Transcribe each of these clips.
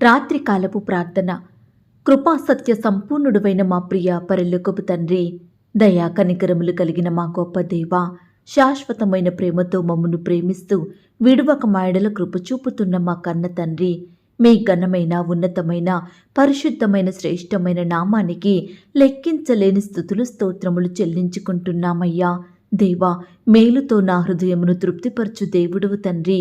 రాత్రికాలపు ప్రార్థన. కృపా సత్య సంపూర్ణుడువైన మా ప్రియ పరలోకపు తండ్రి దయా కనికరములు కలిగిన మా గొప్ప దేవ శాశ్వతమైన ప్రేమతో మమ్మను ప్రేమిస్తూ విడువక మాయడల కృప చూపుతున్న మా కన్న తండ్రి మీ ఘనమైన ఉన్నతమైన పరిశుద్ధమైన శ్రేష్టమైన నామానికి లెక్కించలేని స్థుతులు స్తోత్రములు చెల్లించుకుంటున్నామయ్యా. దేవా మేలుతో నా హృదయమును తృప్తిపరచు దేవుడవు తండ్రి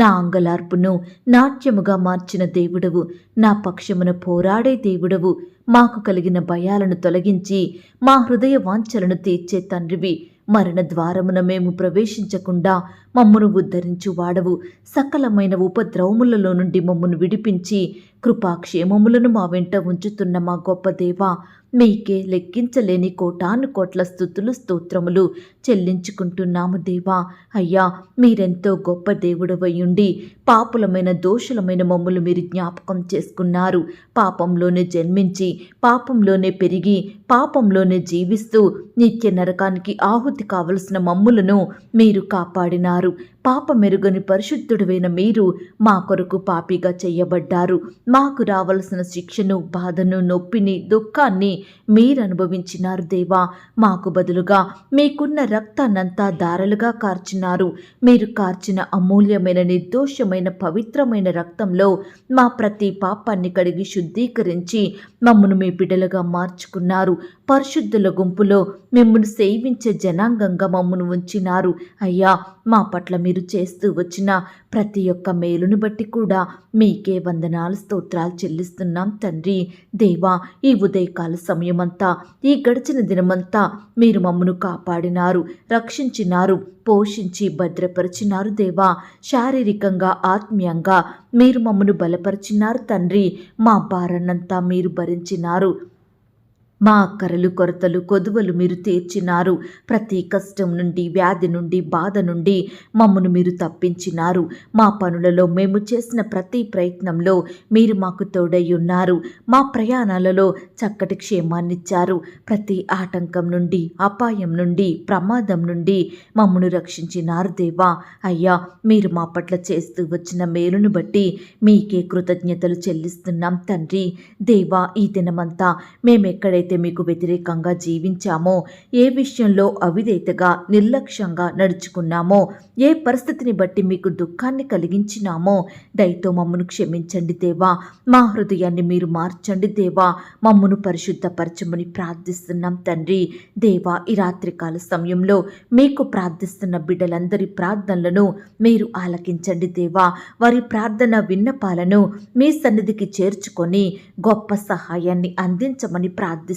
నా అంగలార్పును నాట్యముగా మార్చిన దేవుడవు నా పక్షమున పోరాడే దేవుడవు మాకు కలిగిన భయాలను తొలగించి మా హృదయ వాంఛలను తీర్చే తండ్రివి. మరణ ద్వారమున మేము ప్రవేశించకుండా మమ్మను ఉద్ధరించు వాడవు సకలమైన ఉపద్రవములలో నుండి మమ్మను విడిపించి కృపాక్షేమములను మా వెంట ఉంచుతున్న మా గొప్ప దేవ మీకే లెక్కించలేని కోటాను కోట్ల స్థుతులు స్తోత్రములు చెల్లించుకుంటున్నాము దేవా. అయ్యా మీరెంతో గొప్ప దేవుడవయ్యుండి పాపులమైన దోషులమైన మమ్ములు మీరు జ్ఞాపకం చేసుకున్నారు. పాపంలోనే జన్మించి పాపంలోనే పెరిగి పాపంలోనే జీవిస్తూ నిత్య నరకానికి ఆహుతి కావలసిన మమ్ములను మీరు కాపాడినారు. పాప మెరుగని పరిశుద్ధుడైన మీరు మా కొరకు పాపిగా చేయబడ్డారు. మాకు రావలసిన శిక్షను బాధను నొప్పిని దుఃఖాన్ని మీరు అనుభవించినారు దేవా. మాకు బదులుగా మీకున్న రక్తాన్నంతా దారలుగా కార్చినారు. మీరు కార్చిన అమూల్యమైన నిర్దోషమైన పవిత్రమైన రక్తంలో మా ప్రతి పాపాన్ని కడిగి శుద్ధీకరించి మమ్మను మీ బిడ్డలుగా మార్చుకున్నారు. పరిశుద్ధుల గుంపులో మిమ్మల్ని సేవించే జనాంగంగా మమ్మను ఉంచినారు. అయ్యా మా పట్ల మీరు చేస్తూ వచ్చిన ప్రతి ఒక్క మేలును బట్టి కూడా మీకే వందనాలు స్తోత్రాలు చెల్లిస్తున్నాం తండ్రి. దేవా ఈ ఉదయకాల సమయమంతా ఈ గడిచిన దినమంతా మీరు మమ్మను కాపాడినారు రక్షించినారు పోషించి భద్రపరిచినారు దేవా. శారీరకంగా ఆత్మీయంగా మీరు మమ్మను బలపరిచినారు తండ్రి. మా భారాన్నంతా మీరు భరించినారు. మా అక్కరలు కొరతలు కొదువలు మీరు తీర్చినారు. ప్రతి కష్టం నుండి వ్యాధి నుండి బాధ నుండి మమ్మను మీరు తప్పించినారు. మా పనులలో మేము చేసిన ప్రతి ప్రయత్నంలో మీరు మాకు తోడై ఉన్నారు. మా ప్రయాణాలలో చక్కటి క్షేమాన్నిచ్చారు. ప్రతి ఆటంకం నుండి అపాయం నుండి ప్రమాదం నుండి మమ్మను రక్షించినారు దేవా. అయ్యా మీరు మా పట్ల చేస్తూ వచ్చిన మేలును బట్టి మీకే కృతజ్ఞతలు చెల్లిస్తున్నాం తండ్రి. దేవా ఈ దినమంతా మేమెక్కడైతే అయితే మీకు వ్యతిరేకంగా జీవించామో ఏ విషయంలో అవిధేతగా నిర్లక్ష్యంగా నడుచుకున్నామో ఏ పరిస్థితిని బట్టి మీకు దుఃఖాన్ని కలిగించినామో దయతో మమ్మను క్షమించండి దేవా. మా హృదయాన్ని మీరు మార్చండి దేవా. మమ్మను పరిశుద్ధపరచమని ప్రార్థిస్తున్నాం తండ్రి. దేవా ఈ రాత్రికాల సమయంలో మీకు ప్రార్థిస్తున్న బిడ్డలందరి ప్రార్థనలను మీరు ఆలకించండి దేవా. వారి ప్రార్థన విన్నపాలను మీ సన్నిధికి చేర్చుకొని గొప్ప సహాయాన్ని అందించమని ప్రార్థిస్తున్నాం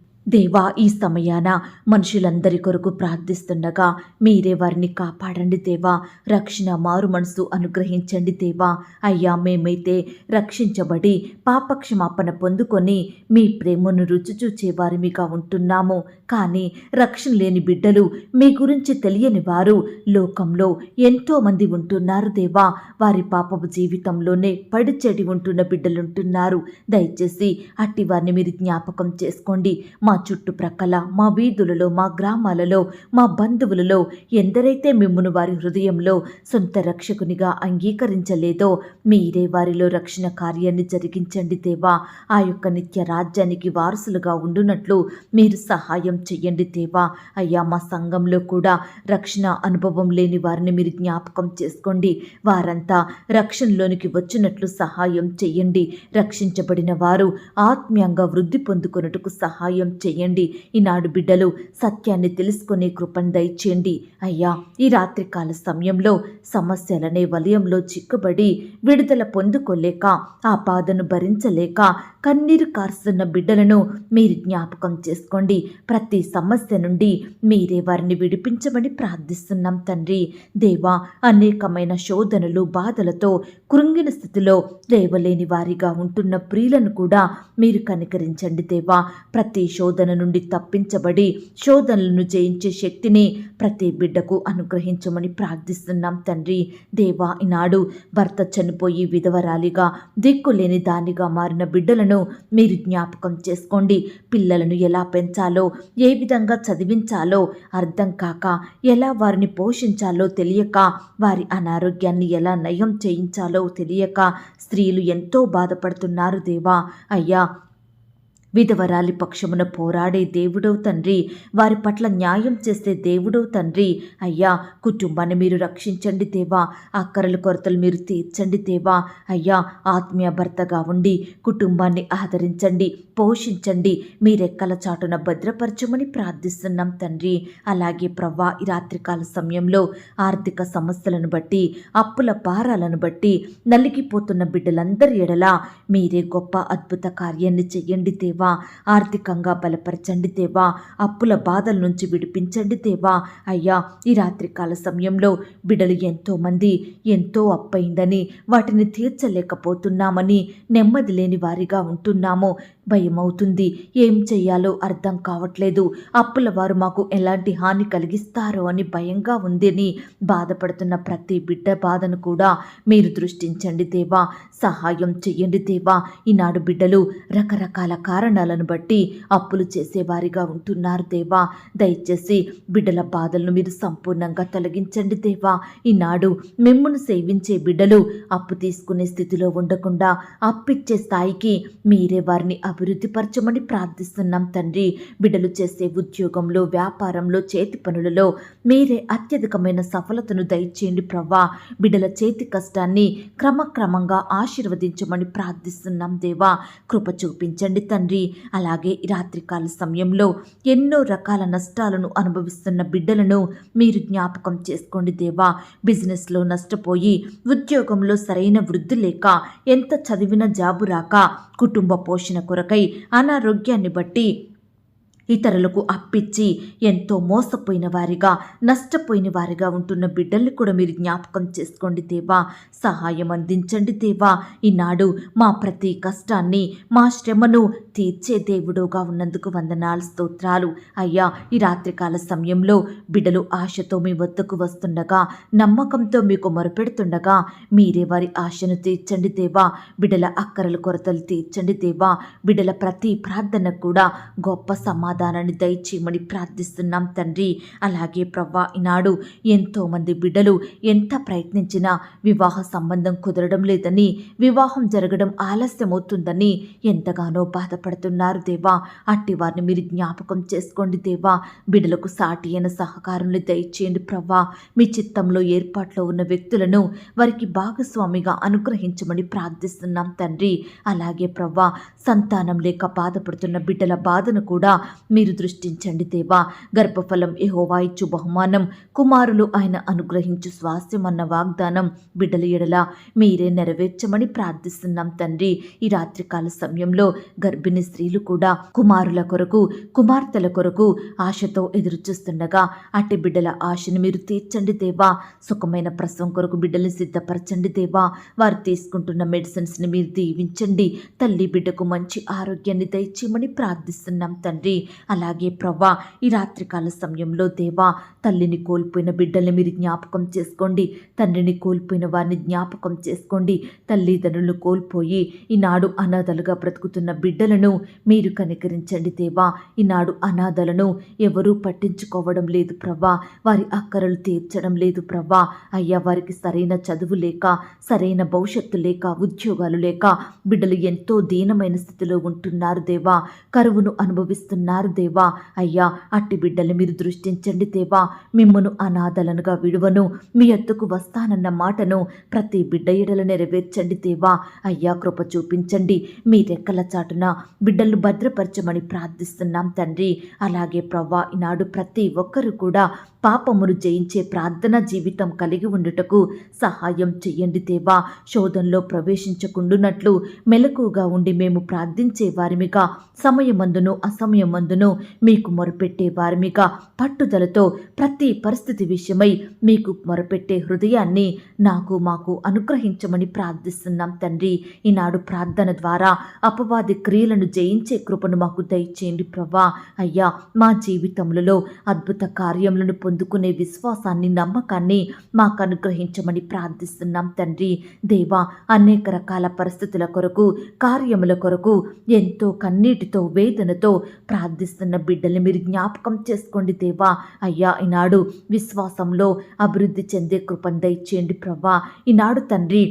దేవా ఈ సమయాన మనుషులందరి కొరకు ప్రార్థిస్తుండగా మీరే వారిని కాపాడండి దేవా. రక్షణ మారు మనసు అనుగ్రహించండి దేవా. అయ్యా మేమైతే రక్షించబడి పాపక్షమాపణ పొందుకొని మీ ప్రేమను రుచి చూచే వారిమిగా ఉంటున్నాము. కానీ రక్షణ లేని బిడ్డలు మీ గురించి తెలియని వారు లోకంలో ఎంతోమంది ఉంటున్నారు దేవా. వారి పాపపు జీవితంలోనే పడిచెడి ఉంటున్న బిడ్డలుంటున్నారు. దయచేసి అట్టి వారిని మీరు జ్ఞాపకం చేసుకోండి. మా చుట్టుప్రక్కల మా వీధులలో మా గ్రామాలలో మా బంధువులలో ఎందరైతే మిమ్మును వారి హృదయంలో సొంత రక్షకునిగా అంగీకరించలేదో మీరే వారిలో రక్షణ కార్యాన్ని జరిగించండి దేవా. ఆ యొక్క నిత్య రాజ్యానికి వారసులుగా ఉండునట్లు మీరు సహాయం చెయ్యండి దేవా. అయ్యా మా సంఘంలో కూడా రక్షణ అనుభవం లేని వారిని మీరు జ్ఞాపకం చేసుకోండి. వారంతా రక్షణలోనికి వచ్చినట్లు సహాయం చెయ్యండి. రక్షించబడిన వారు ఆత్మీయంగా వృద్ధి పొందుకొనుటకు సహాయం చేయండి. ఈనాడు బిడ్డలు సత్యాన్ని తెలుసుకునే కృపను దయచేయండి. అయ్యా ఈ రాత్రికాల సమయంలో సమస్యలనే వలయంలో చిక్కుబడి విడుదల పొందుకోలేక ఆ బాధను భరించలేక కన్నీరు కారుస్తున్న బిడ్డలను మీరు జ్ఞాపకం చేసుకోండి. ప్రతి సమస్య నుండి మీరే వారిని విడిపించమని ప్రార్థిస్తున్నాం తండ్రి. దేవా అనేకమైన శోధనలు బాధలతో కృంగిన స్థితిలో లేవలేని వారిగా ఉంటున్న ప్రియులను కూడా మీరు కనికరించండి దేవా. ప్రతి శోధన శోధన నుండి తప్పించబడి శోధనలను జయించే శక్తిని ప్రతి బిడ్డకు అనుగ్రహించమని ప్రార్థిస్తున్నాం తండ్రి. దేవా ఈనాడు భర్త చనిపోయి విధవరాలిగా దిక్కులేని దానిగా మారిన బిడ్డలను మీరు జ్ఞాపకం చేసుకోండి. పిల్లలను ఎలా పెంచాలో ఏ విధంగా చదివించాలో అర్థం కాక ఎలా వారిని పోషించాలో తెలియక వారి అనారోగ్యాన్ని ఎలా నయం చేయించాలో తెలియక స్త్రీలు ఎంతో బాధపడుతున్నారు దేవా. అయ్యా విధవరాలి పక్షమున పోరాడే దేవుడవు తండ్రి వారి పట్ల న్యాయం చేసే దేవుడవు తండ్రి. అయ్యా కుటుంబాన్ని మీరు రక్షించండి దేవా. అక్కరల కొరతలు మీరు తీర్చండి దేవా. అయ్యా ఆత్మీయ భర్తగా ఉండి కుటుంబాన్ని ఆదరించండి పోషించండి. మీరెక్కల చాటున భద్రపరచమని ప్రార్థిస్తున్నాం తండ్రి. అలాగే ప్రవ్వా ఈ రాత్రికాల సమయంలో ఆర్థిక సమస్యలను బట్టి అప్పుల భారాలను బట్టి నలిగిపోతున్న బిడ్డలందరి ఎడల మీరే గొప్ప అద్భుత కార్యాన్ని చెయ్యండి దేవా. ఆర్థికంగా బలపరచండి దేవా. అప్పుల బాధల నుంచి విడిపించండి దేవా. అయ్యా ఈ రాత్రికాల సమయంలో బిడ్డలు ఎంతోమంది ఎంతో అప్పయిందని వాటిని తీర్చలేకపోతున్నామని నెమ్మది లేని వారిగా ఉంటున్నాము. భయమవుతుంది. ఏం చెయ్యాలో అర్థం కావట్లేదు. అప్పుల వారు మాకు ఎలాంటి హాని కలిగిస్తారో అని భయంగా ఉందని బాధపడుతున్న ప్రతి బిడ్డ బాధను కూడా మీరు దృష్టించండి దేవా. సహాయం చెయ్యండి దేవా. ఈనాడు బిడ్డలు రకరకాల కారణాలను బట్టి అప్పులు చేసేవారిగా ఉంటున్నారు దేవా. దయచేసి బిడ్డల బాధలను మీరు సంపూర్ణంగా తొలగించండి దేవా. ఈనాడు మిమ్మును సేవించే బిడ్డలు అప్పు తీసుకునే స్థితిలో ఉండకుండా అప్పిచ్చే స్థాయికి మీరే వారిని అభివృద్ధిపరచమని ప్రార్థిస్తున్నాం తండ్రి. బిడ్డలు చేసే ఉద్యోగంలో వ్యాపారంలో చేతి పనులలో మీరే అత్యధికమైన సఫలతను దయచేయండి ప్రవ్వా. బిడ్డల చేతి కష్టాన్ని క్రమక్రమంగా ఆశీర్వదించమని ప్రార్థిస్తున్నాం దేవా. కృప చూపించండి తండ్రి. అలాగే రాత్రికాల సమయంలో ఎన్నో రకాల నష్టాలను అనుభవిస్తున్న బిడ్డలను మీరు జ్ఞాపకం చేసుకోండి దేవా. బిజినెస్లో నష్టపోయి ఉద్యోగంలో సరైన వృద్ధి లేక ఎంత చదివిన జాబు రాక కుటుంబ పోషణ కొరకై అనారోగ్యాన్ని బట్టి ఇతరులకు అప్పిచ్చి ఎంతో మోసపోయిన వారిగా నష్టపోయిన వారిగా ఉంటున్న బిడ్డల్ని కూడా మీరు జ్ఞాపకం చేసుకోండి దేవా. సహాయం అందించండి దేవా. ఈనాడు మా ప్రతి కష్టాన్ని మా శ్రమను తీర్చే దేవుడుగా ఉన్నందుకు వందనాలు స్తోత్రాలు. అయ్యా ఈ రాత్రికాల సమయంలో బిడ్డలు ఆశతో మీ వద్దకు వస్తుండగా నమ్మకంతో మీకు మొరపెడుతుండగా మీరే వారి ఆశను తీర్చండి దేవా. బిడ్డల అక్కరల కొరతలు తీర్చండి దేవా. బిడ్డల ప్రతి ప్రార్థన కూడా గొప్ప సమాధానం సమాధానాన్ని దయచేయమని ప్రార్థిస్తున్నాం తండ్రి. అలాగే ప్రవ్వా ఈనాడు ఎంతోమంది బిడ్డలు ఎంత ప్రయత్నించినా వివాహ సంబంధం కుదరడం లేదని వివాహం జరగడం ఆలస్యమవుతుందని ఎంతగానో బాధపడుతున్నారు దేవా. అట్టి వారిని మీరు జ్ఞాపకం చేసుకోండి దేవా. బిడ్డలకు సాటి అయిన సహకారాన్ని దయచేయండి ప్రవ్వా. మీ చిత్తంలో ఏర్పాట్లో ఉన్న వ్యక్తులను వారికి భాగస్వామిగా అనుగ్రహించమని ప్రార్థిస్తున్నాం తండ్రి. అలాగే ప్రవ్వా సంతానం లేక బాధపడుతున్న బిడ్డల బాధను కూడా మీరు దృష్టించండి దేవా. గర్భఫలం ఎహోవా ఇచ్చు బహుమానం. కుమారులు ఆయన అనుగ్రహించు స్వాస్థ్యం అన్న వాగ్దానం బిడ్డల ఎడల మీరే నెరవేర్చమని ప్రార్థిస్తున్నాం తండ్రి. ఈ రాత్రికాల సమయంలో గర్భిణీ స్త్రీలు కూడా కుమారుల కొరకు కుమార్తెల కొరకు ఆశతో ఎదురుచూస్తుండగా అట్టి బిడ్డల ఆశను మీరు తీర్చండి దేవా. సుఖమైన ప్రసవం కొరకు బిడ్డల్ని సిద్ధపరచండి దేవా. వారు తీసుకుంటున్న మెడిసిన్స్ని మీరు దీవించండి. తల్లి బిడ్డకు మంచి ఆరోగ్యాన్ని దయచేయమని ప్రార్థిస్తున్నాం తండ్రి. అలాగే ప్రవ్వా ఈ రాత్రికాల సమయంలో దేవా తల్లిని కోల్పోయిన బిడ్డల్ని మీరు జ్ఞాపకం చేసుకోండి. తండ్రిని కోల్పోయిన వారిని జ్ఞాపకం చేసుకోండి. తల్లిదండ్రులు కోల్పోయి ఈనాడు అనాథలుగా బ్రతుకుతున్న బిడ్డలను మీరు కనికరించండి దేవా. ఈనాడు అనాథలను ఎవరూ పట్టించుకోవడం లేదు ప్రవ్వా. వారి అక్కరలు తీర్చడం లేదు ప్రవ్వా. అయ్యా వారికి సరైన చదువు లేక సరైన భవిష్యత్తు లేక ఉద్యోగాలు లేక బిడ్డలు ఎంతో దీనమైన స్థితిలో ఉంటున్నారు దేవా. కరువును అనుభవిస్తున్నారు దేవా. అయ్యా అట్టి బిడ్డలు మీరు దృష్టించండి దేవా. మిమ్మను అనాథలనుగా విడువను. మీ ఎత్తుకు వస్తానన్న మాటను ప్రతి బిడ్డ ఎడల నెరవేర్చండి దేవా. అయ్యా కృప చూపించండి. మీ రెక్కల చాటున బిడ్డలు భద్రపరచమని ప్రార్థిస్తున్నాం తండ్రి. అలాగే ప్రవ్వా ఈనాడు ప్రతి ఒక్కరు కూడా పాపమును జయించే ప్రార్థన జీవితం కలిగి ఉండుటకు సహాయం చెయ్యండి దేవా. శోధంలో ప్రవేశించకుండునట్లు మెలకుగా ఉండి మేము ప్రార్థించే వారిమిగా సమయమందును అసమయమందును మీకు మొరపెట్టే వారిమిగా పట్టుదలతో ప్రతి పరిస్థితి విషయమై మీకు మొరపెట్టే హృదయాన్ని నాకు మాకు అనుగ్రహించమని ప్రార్థిస్తున్నాం తండ్రి. ఈనాడు ప్రార్థన ద్వారా అపవాది క్రియలను జయించే కృపను మాకు దయచేయండి ప్రభా. అయ్యా మా జీవితములలో అద్భుత కార్యములను పొందుకునే విశ్వాసాన్ని నమ్మకాన్ని మాకు అనుగ్రహించమని ప్రార్థిస్తున్నాం తండ్రి. దేవా అనేక రకాల పరిస్థితుల కొరకు కార్యముల కొరకు ఎంతో కన్నీటితో వేదనతో ప్రార్థిస్తున్న బిడ్డల్ని మీరు జ్ఞాపకం చేసుకోండి దేవా. అయ్యా ఈనాడు విశ్వాసంలో అభివృద్ధి చెందే కృపను దయచేయండి ప్రభా. ఈనాడు తండ్రి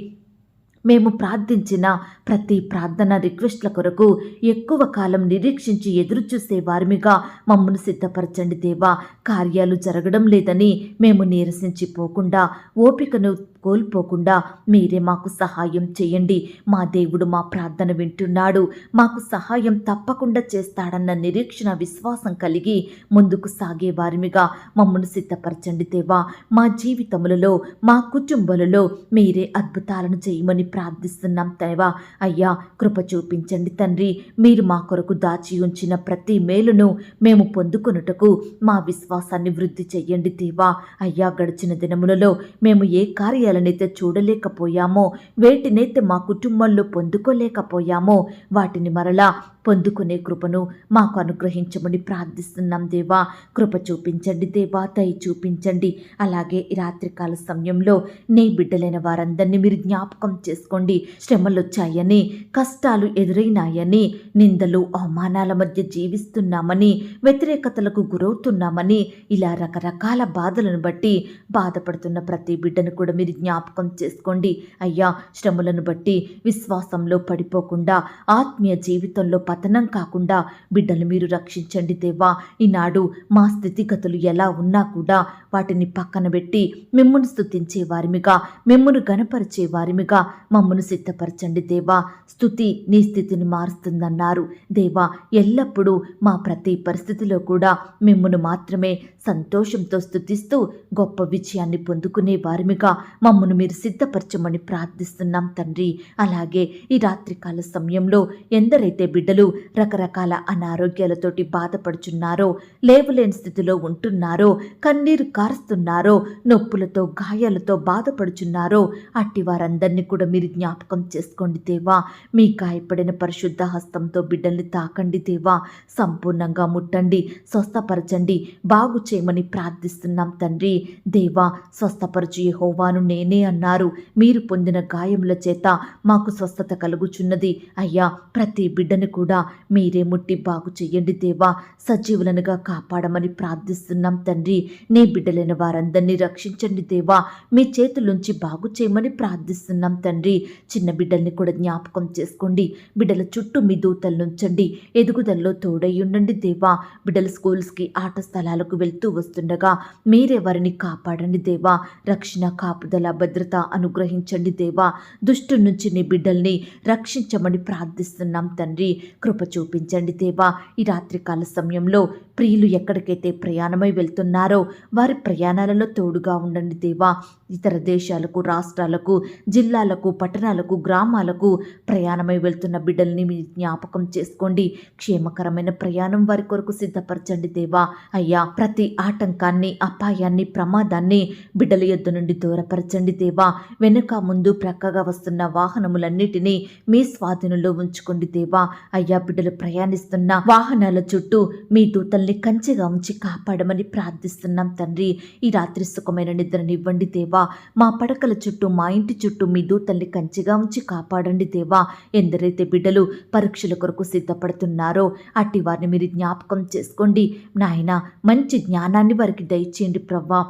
మేము ప్రార్థించిన ప్రతి ప్రార్థన రిక్వెస్ట్ల కొరకు ఎక్కువ కాలం నిరీక్షించి ఎదురుచూసే వారిమిగా మమ్మను సిద్ధపరచండి దేవా. కార్యాలు జరగడం లేదని మేము నీరసించిపోకుండా ఓపికను కోల్పోకుండా మీరే మాకు సహాయం చేయండి. మా దేవుడు మా ప్రార్థన వింటున్నాడు. మాకు సహాయం తప్పకుండా చేస్తాడన్న నిరీక్షణ విశ్వాసం కలిగి ముందుకు సాగే వారిమిగా మమ్మను సిద్ధపరచండి దేవా. మా జీవితములలో మా కుటుంబాలలో మీరే అద్భుతాలను చేయమని ప్రార్థిస్తున్నాం దేవా. అయ్యా కృప చూపించండి తండ్రి. మీరు మా కొరకు దాచి ఉంచిన ప్రతి మేలును మేము పొందుకొనుటకు మా విశ్వాసాన్ని వృద్ధి చెయ్యండి దేవా. అయ్యా గడిచిన దినములలో మేము ఏ కార్యాలనైతే చూడలేకపోయామో వేటినైతే మా కుటుంబంలో పొందుకోలేకపోయామో వాటిని మరలా పొందుకునే కృపను మాకు అనుగ్రహించమని ప్రార్థిస్తున్నాం దేవా. కృప చూపించండి దేవా దయ చూపించండి. అలాగే రాత్రికాల సమయంలో నీ బిడ్డలైన వారందరినీ మీరు జ్ఞాపకం చేసుకోండి. శ్రమలు వచ్చాయని కష్టాలు ఎదురైనాయని నిందలు అవమానాల మధ్య జీవిస్తున్నామని వ్యతిరేకతలకు గురవుతున్నామని ఇలా రకరకాల బాధలను బట్టి బాధపడుతున్న ప్రతి బిడ్డను కూడా మీరు జ్ఞాపకం చేసుకోండి. అయ్యా శ్రమలను బట్టి విశ్వాసంలో పడిపోకుండా ఆత్మీయ జీవితంలో పతనం కాకుండా బిడ్డలు మీరు రక్షించండి దేవా. ఈనాడు మా స్థితిగతులు ఎలా ఉన్నా కూడా వాటిని పక్కన పెట్టి మిమ్మును స్థుతించే వారిమిగా మిమ్మును గనపరిచే వారిమిగా మమ్మను సిద్ధపరచండి దేవా. స్థుతి నీ స్థితిని మారుస్తుందన్నారు. దేవా ఎల్లప్పుడూ మా ప్రతి పరిస్థితిలో కూడా మిమ్మును మాత్రమే సంతోషంతో స్థుతిస్తూ గొప్ప విజయాన్ని పొందుకునే వారిమిగా మమ్మను మీరు సిద్ధపరచమని ప్రార్థిస్తున్నాం తండ్రి. అలాగే ఈ రాత్రికాల సమయంలో ఎందరైతే బిడ్డలు రకరకాల అనారోగ్యాలతోటి బాధపడుచున్నారో లేవలేని స్థితిలో ఉంటున్నారో కన్నీరు కారుస్తున్నారో నొప్పులతో గాయాలతో బాధపడుచున్నారో అట్టి వారందరినీ కూడా మీరు జ్ఞాపకం చేసుకోండి దేవా. మీ గాయపడిన పరిశుద్ధ హస్తంతో బిడ్డల్ని తాకండి దేవా. సంపూర్ణంగా ముట్టండి స్వస్థపరచండి బాగు చేయమని ప్రార్థిస్తున్నాం తండ్రి. దేవా స్వస్థపరచు హోవాను నేనే అన్నారు. మీరు పొందిన గాయముల చేత మాకు స్వస్థత కలుగుచున్నది. అయ్యా ప్రతి బిడ్డను కూడా మీరే ముట్టి బాగు చెయ్యండి దేవా. సజీవులనుగా కాపాడమని ప్రార్థిస్తున్నాం తండ్రి. నీ బిడ్డలైన వారందరినీ రక్షించండి దేవా. మీ చేతులుంచి బాగు చేయమని ప్రార్థిస్తున్నాం తండ్రి. చిన్న బిడ్డల్ని కూడా జ్ఞాపకం చేసుకోండి. బిడ్డల చుట్టూ మీ దూతలు ఉంచండి ఎదుగుదలలో తోడై ఉండండి దేవా. బిడ్డల స్కూల్స్కి ఆట స్థలాలకు వెళ్తూ వస్తుండగా మీరే వారిని కాపాడండి దేవా. రక్షణ కాపుదల భద్రత అనుగ్రహించండి దేవా. దుష్టు నుంచి నీ బిడ్డల్ని రక్షించమని ప్రార్థిస్తున్నాం తండ్రి. కృప చూపించండి దేవా. ఈ రాత్రికాల సమయంలో ప్రియులు ఎక్కడికైతే ప్రయాణమై వెళ్తున్నారో వారి ప్రయాణాలలో తోడుగా ఉండండి దేవా. ఇతర దేశాలకు రాష్ట్రాలకు జిల్లాలకు పట్టణాలకు గ్రామాలకు ప్రయాణమై వెళ్తున్న బిడ్డల్ని మీ జ్ఞాపకం చేసుకోండి. క్షేమకరమైన ప్రయాణం వారి కొరకు సిద్ధపరచండి దేవా. అయ్యా ప్రతి ఆటంకాన్ని అపాయాన్ని ప్రమాదాన్ని బిడ్డల యొద్ద నుండి దూరపరచండి దేవా. వెనుక ముందు ప్రక్కగా వస్తున్న వాహనములన్నిటినీ మీ స్వాధీనంలో ఉంచుకోండి దేవా. అయ్యా బిడ్డలు ప్రయాణిస్తున్న వాహనాల చుట్టూ మీ దూతల్ని కంచెగా ఉంచి కాపాడమని ప్రార్థిస్తున్నాం తండ్రి. ఈ రాత్రి సుఖమైన నిద్రనివ్వండి దేవా. మా పడకల చుట్టూ మా ఇంటి చుట్టూ మీ దూతల్ని కంచెగా ఉంచి కాపాడండి దేవా. ఎందరైతే బిడ్డలు పరీక్షల కొరకు సిద్ధపడుతున్నారో అట్టి వారిని మీరు జ్ఞాపకం చేసుకోండి. నాయన మంచి జ్ఞానాన్ని వారికి దయచేయండి ప్రవ్వా.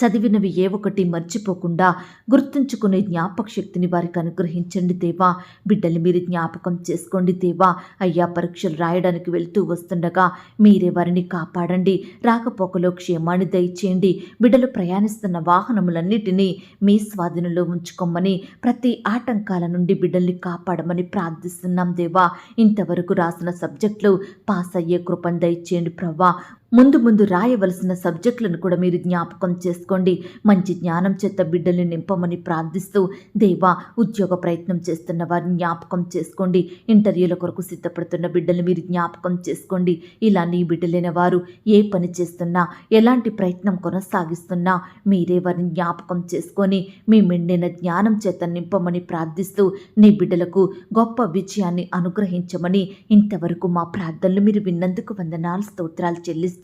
చదివినవి ఏ ఒకటి మర్చిపోకుండా గుర్తుంచుకునే జ్ఞాపక శక్తిని వారికి అనుగ్రహించండి దేవా. బిడ్డలు మీరు జ్ఞాపకం చేసుకోండి దేవా. అయ్యా పరీక్షలు రాయడానికి వెళ్తూ వస్తుండగా మీరే వారిని కాపాడండి. రాకపోకలో క్షేమాన్ని దయచేయండి. బిడ్డలు ప్రయాణిస్తున్న వాహనములన్నిటినీ మీ స్వాధీనంలో ఉంచుకోమని ప్రతి ఆటంకాల నుండి బిడ్డల్ని కాపాడమని ప్రార్థిస్తున్నాం దేవా. ఇంతవరకు రాసిన సబ్జెక్టులు పాస్ అయ్యే కృపను దయచేయండి ప్రవ్వా. ముందు ముందు రాయవలసిన సబ్జెక్టులను కూడా మీరు జ్ఞాపకం చేసుకోండి. మంచి జ్ఞానం చేత బిడ్డల్ని నింపమని ప్రార్థిస్తూ దేవా ఉద్యోగ ప్రయత్నం చేస్తున్న వారిని జ్ఞాపకం చేసుకోండి. ఇంటర్వ్యూల కొరకు సిద్ధపడుతున్న బిడ్డలు మీరు జ్ఞాపకం చేసుకోండి. ఇలా నీ బిడ్డలైన వారు ఏ పని చేస్తున్నా ఎలాంటి ప్రయత్నం కొనసాగిస్తున్నా మీరే వారిని జ్ఞాపకం చేసుకొని మీ మెండిన జ్ఞానం చేత నింపమని ప్రార్థిస్తూ నీ బిడ్డలకు గొప్ప విజయాన్ని అనుగ్రహించమని ఇంతవరకు మా ప్రార్థనలు మీరు విన్నందుకు వందనాలు స్తోత్రాలు చెల్లిస్తూ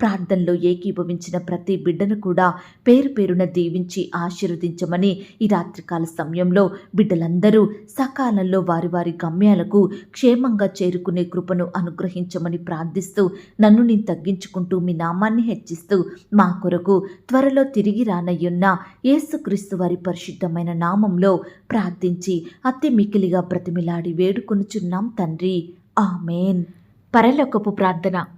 ప్రార్థనలో ఏకీభవించిన ప్రతి బిడ్డను కూడా పేరు పేరున దీవించి ఆశీర్వదించమని ఈ రాత్రికాల సమయంలో బిడ్డలందరూ సకాలంలో వారి వారి గమ్యాలకు క్షేమంగా చేరుకునే కృపను అనుగ్రహించమని ప్రార్థిస్తూ నన్ను నేను తగ్గించుకుంటూ మీ నామాన్ని హెచ్చిస్తూ మా కొరకు త్వరలో తిరిగి రానయ్యున్న యేసుక్రీస్తు వారి పరిశుద్ధమైన నామంలో ప్రార్థించి అతి మికిలిగా బ్రతిమిలాడి వేడుకొనుచున్నాం తండ్రి. ఆమెన్. పరలోకపు ప్రార్థన.